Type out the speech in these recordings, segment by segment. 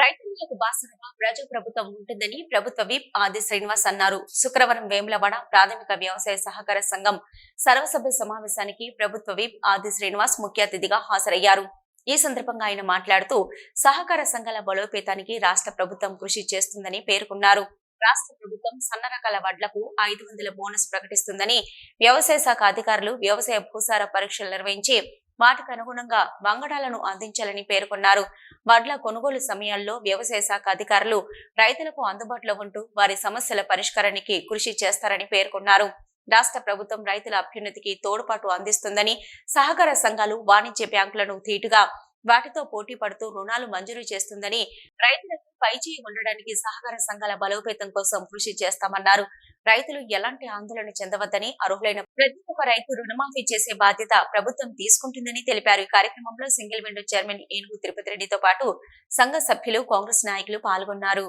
రైతులకు బాసనగా ప్రజా ప్రభుత్వం ఉంటుందని ప్రభుత్వ విప్ ఆది శ్రీనివాస్ అన్నారు. శుక్రవారం వేములవాడ ప్రాథమిక వ్యవసాయ సహకార సంఘం సర్వసభ్య సమావేశానికి ప్రభుత్వ విప్ ఆది శ్రీనివాస్ ముఖ్య అతిథిగా హాజరయ్యారు. ఈ సందర్భంగా ఆయన మాట్లాడుతూ సహకార సంఘాల బలోపేతానికి రాష్ట్ర ప్రభుత్వం కృషి చేస్తుందని పేర్కొన్నారు. రాష్ట్ర ప్రభుత్వం సన్న రకాల వడ్లకు ఐదు వందల బోనస్ ప్రకటిస్తుందని వ్యవసాయ శాఖ అధికారులు వ్యవసాయ భూసార పరీక్షలు నిర్వహించి వాటికి అనుగుణంగా వంగడాలను అందించాలని పేర్కొన్నారు. వడ్ల కొనుగోలు సమయాల్లో వ్యవసాయ శాఖ అధికారులు రైతులకు అందుబాటులో ఉంటూ వారి సమస్యల పరిష్కారానికి కృషి చేస్తారని పేర్కొన్నారు. రాష్ట్ర ప్రభుత్వం రైతుల అభ్యున్నతికి తోడ్పాటు అందిస్తుందని సహకార సంఘాలు వాణిజ్య బ్యాంకులను ధీటుగా వాటితో పోటీ పడుతూ రుణాలు మంజూరు చేస్తుందని రైతులకు పైచేయి ఉండడానికి సహకార సంఘాల బలోపేతం కోసం కృషి చేస్తామన్నారు. రైతులు ఎలాంటి ఆందోళన చెందవద్దని అర్హులైన ప్రతి ఒక్క రైతు రుణమాఫీ చేసే బాధ్యత ప్రభుత్వం తీసుకుంటుందని తెలిపారు. ఈ కార్యక్రమంలో సింగిల్ విండో చైర్మన్ ఏనుగు తిరుపతి రెడ్డితో పాటు సంఘ సభ్యులు కాంగ్రెస్ నాయకులు పాల్గొన్నారు.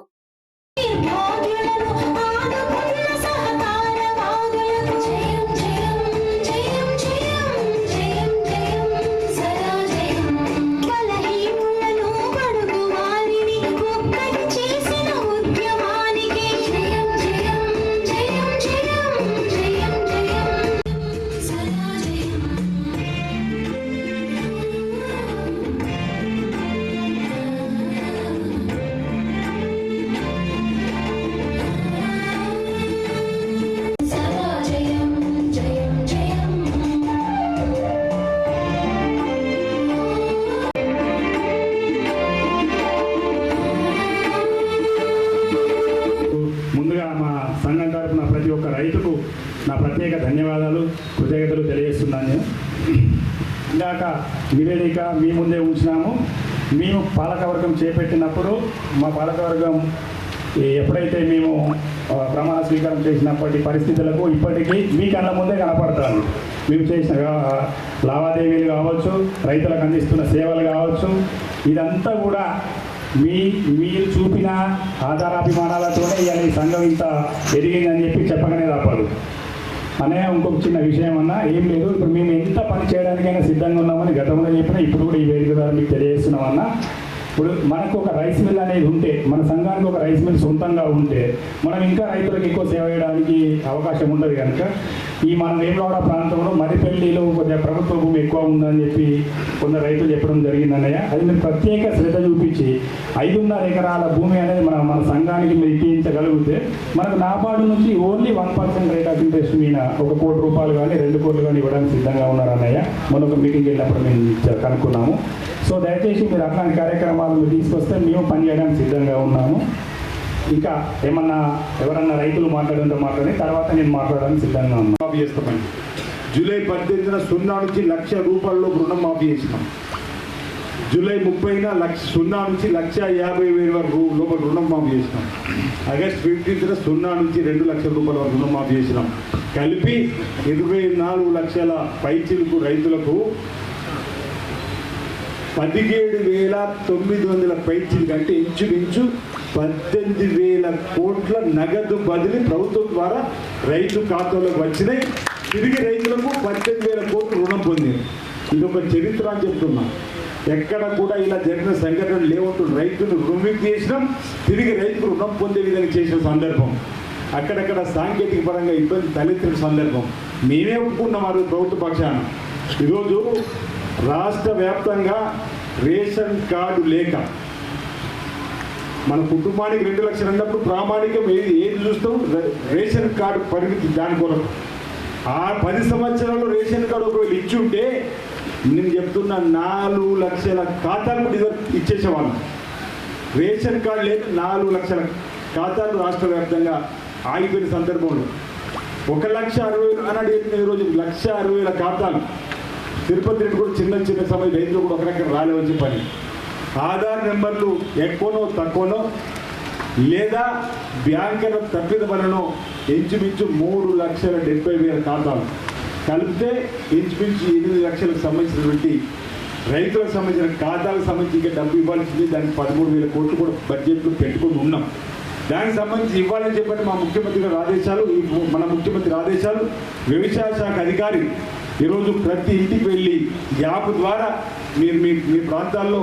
ప్రత్యేక ధన్యవాదాలు కృతజ్ఞతలు తెలియజేస్తున్నాను నేను. ఇందాక నివేదిక మీ ముందే ఉంచినాము. మేము పాలకవర్గం చేపట్టినప్పుడు మా పాలకవర్గం ఎప్పుడైతే మేము ప్రమాణ స్వీకారం చేసినప్పటి పరిస్థితులకు ఇప్పటికీ మీ కళ్ళ ముందే కనపడతాను మేము చేసిన లావాదేవీలు కావచ్చు రైతులకు అందిస్తున్న సేవలు కావచ్చు ఇదంతా కూడా మీ మీరు చూపిన ఆధారాభిమానాలతోనే ఇవాళ ఈ సంఘం ఇంత ఎదిగిందని చెప్పి చెప్పగానే తప్పదు అనే ఇంకొక చిన్న విషయం అన్నా ఏం లేదు ఇప్పుడు మేము ఎంత పని చేయడానికైనా సిద్ధంగా ఉన్నామని గతంలో చెప్పినా ఇప్పుడు కూడా ఈ వేదిక ద్వారా మీకు తెలియజేస్తున్నామన్నా ఇప్పుడు మనకు ఒక రైస్ మిల్ అనేది ఉంటే మన సంఘానికి ఒక రైస్ మిల్ సొంతంగా ఉంటే మనం ఇంకా రైతులకు ఎక్కువ సేవ చేయడానికి అవకాశం ఉండదు కనుక ఈ మన వేములవాడ ప్రాంతంలో మరిపల్లిలో కొంచెం ప్రభుత్వ భూమి ఎక్కువ ఉందని చెప్పి కొందరు రైతులు చెప్పడం జరిగింది అన్నయ్య. అది మీరు ప్రత్యేక శ్రద్ధ చూపించి ఐదున్నర ఎకరాల భూమి అనేది మన మన సంఘానికి మీరు ఇప్పించగలిగితే మనకు నాబార్డు నుంచి only one percent rate of interest మీద ఒక కోటి రూపాయలు కానీ రెండు కోట్లు కానీ ఇవ్వడానికి సిద్ధంగా ఉన్నారు అన్నయ్య. మొన్న ఒక మీటింగ్ వెళ్ళినప్పుడు మేము కనుక్కున్నాము. సో దయచేసి మీరు అట్లాంటి కార్యక్రమాలు తీసుకొస్తే మేము పనిచేయడానికి సిద్ధంగా ఉన్నాము. ఇంకా ఏమన్నా ఎవరన్నా రైతులు మాట్లాడంతో మాట్లాడి తర్వాత నేను మాట్లాడడానికి సిద్ధంగా ఉన్నాను మాఫీ చేస్తామని జూలై పద్దెనిమిదిన సున్నా నుంచి లక్ష రూపాయల్లో రుణం మాఫీ చేసినాం. జూలై ముప్పైన లక్ష సున్నా నుంచి లక్ష యాభై వేల వరకు లోపల రుణం మాఫీ చేసినాం. ఆగస్ట్ ఫిఫ్టీన్త్న సున్నా నుంచి రెండు లక్షల రూపాయల వరకు రుణం మాఫీ చేసినాం. కలిపి ఇరవై నాలుగు లక్షల పైచీలకు రైతులకు పదిహేడు వేల తొమ్మిది వందల పైచిలు కంటే ఇంచుమించు పద్దెనిమిది వేల కోట్ల నగదు బదిలీ ప్రభుత్వం ద్వారా రైతు ఖాతాలోకి వచ్చినాయి. తిరిగి రైతులకు పద్దెనిమిది వేల కోట్లు రుణం పొందింది. ఇది ఒక చరిత్ర అని చెప్తున్నా. ఎక్కడ కూడా ఇలా జరిగిన సంఘటనలు లేవంటూ రైతులు రుణం చేసినాం. తిరిగి రైతుకు రుణం పొందే విధంగా చేసిన సందర్భం. అక్కడక్కడ సాంకేతిక పరంగా ఇబ్బంది తలెత్తిన సందర్భం. మేమే ఒప్పుకున్నాం ఆ రోజు ప్రభుత్వ పక్షాన. ఈరోజు రాష్ట్ర వ్యాప్తంగా రేషన్ కార్డు లేక మన కుటుంబానికి రెండు లక్షలు అన్నప్పుడు ప్రామాణికం ఏది? ఏది చూస్తాం? రేషన్ కార్డు పరిమితి దాని కొరకు. ఆ పది సంవత్సరాలు రేషన్ కార్డు ఒకవేళ ఇచ్చి ఉంటే నేను చెప్తున్న నాలుగు లక్షల ఖాతాలు డిజర్ ఇచ్చేసేవాళ్ళం. రేషన్ కార్డు లేదు నాలుగు లక్షల ఖాతాలు రాష్ట్ర వ్యాప్తంగా ఆగిపోయిన సందర్భంలో ఒక లక్ష అరవై వేలు అన్నాడు ఈరోజు లక్ష అరవై వేల ఖాతాలు తిరుపతి రెడ్డి కూడా చిన్న చిన్న సమయం రైతులు కూడా ఒకరికి రాలేవని చెప్పని. ఆధార్ నెంబర్లు ఎక్కువనో తక్కువనో లేదా బ్యాంకుల తప్పిదమనో ఇంచుమించు మూడు లక్షల డెబ్బై వేల ఖాతాలు. కలిపితే ఇంచుమించు ఎనిమిది లక్షలకు సంబంధించినటువంటి రైతులకు సంబంధించిన ఖాతాలకు సంబంధించి ఇంకా డబ్బు ఇవ్వాల్సింది దానికి పదమూడు వేల కోట్లు కూడా బడ్జెట్లు పెట్టుకొని ఉన్నాం. దానికి సంబంధించి ఇవ్వాలని చెప్పని మా ముఖ్యమంత్రి గారి ఆదేశాలు మన ముఖ్యమంత్రి ఆదేశాలు వ్యవసాయ శాఖ అధికారి ఈరోజు ప్రతి ఇంటికి వెళ్ళి యాప్ ద్వారా మీరు మీ మీ ప్రాంతాల్లో